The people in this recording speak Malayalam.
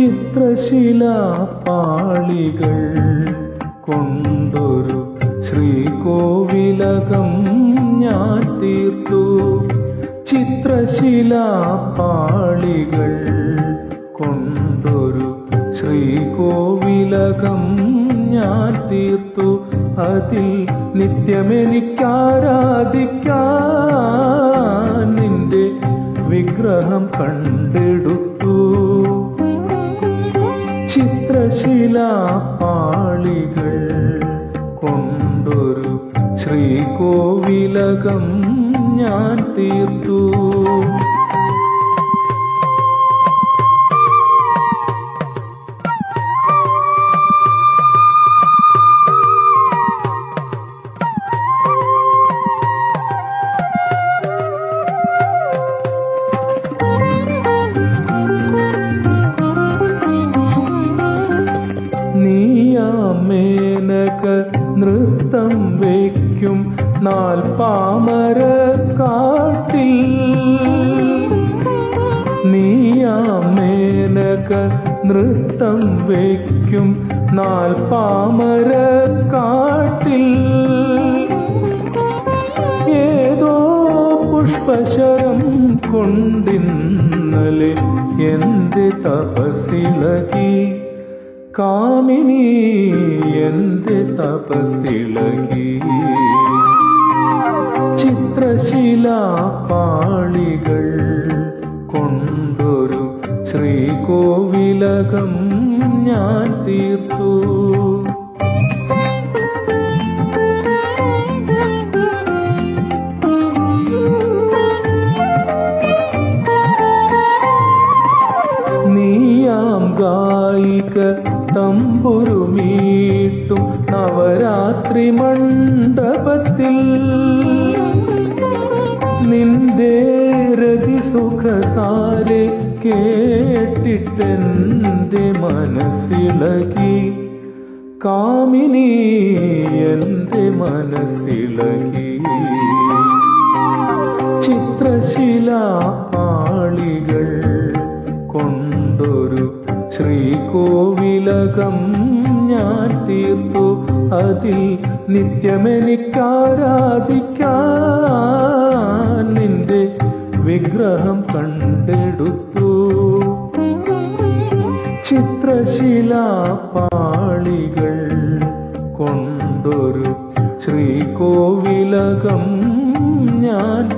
ചിത്രശിലാപാളികൾ കൊണ്ടൊരു ശ്രീകോവിലകം ഞാൻ തീർത്തു. ചിത്രശിലാപാളികൾ കൊണ്ടൊരു ശ്രീകോവിലകം ഞാൻ തീർത്തു. അതിൽ നിത്യമെനിക്കാരാധിക്കാൻ നിന്റെ വിഗ്രഹം കണ്ടെടുത്തു ചിത്രശിലാപാളികൾ കൊണ്ടൊരു ശ്രീകോവിലകം ഞാൻ തീർത്തു. നൃത്തം വയ്ക്കും നാൽപ്പാമര കാട്ടിൽ. നീയാമേനക നൃത്തം വയ്ക്കും നാൽപ്പാമര കാട്ടിൽ. ഏതോ പുഷ്പശരം കൊണ്ടിന്നലെ എന്ത് തപസിളകി കാമിനി എന്റെ തപസിളകി ചിത്രശിലാപാളികൾ കൊണ്ടൊരു ശ്രീകോവിലകം ഞാൻ തീർത്തു തമ്പുരുമീട്ടും നവരാത്രി മണ്ഡപത്തിൽ. നിന്റെ രതി സുഖസാരെ കേട്ടിട്ടെന്റെ മനസ്സിളകി. കാമിനി എന്റെ മനസ്സിളകി. ചിത്രശിലാപാളികൾ കൊണ്ടൊരു അതിൽ നിത്യമെനിക്കാരാധിക്കാൻ നിന്റെ വിഗ്രഹം കണ്ടെടുത്തു. ചിത്രശിലാപാളികൾ കൊണ്ടൊരു ശ്രീകോവിലകം ഞാൻ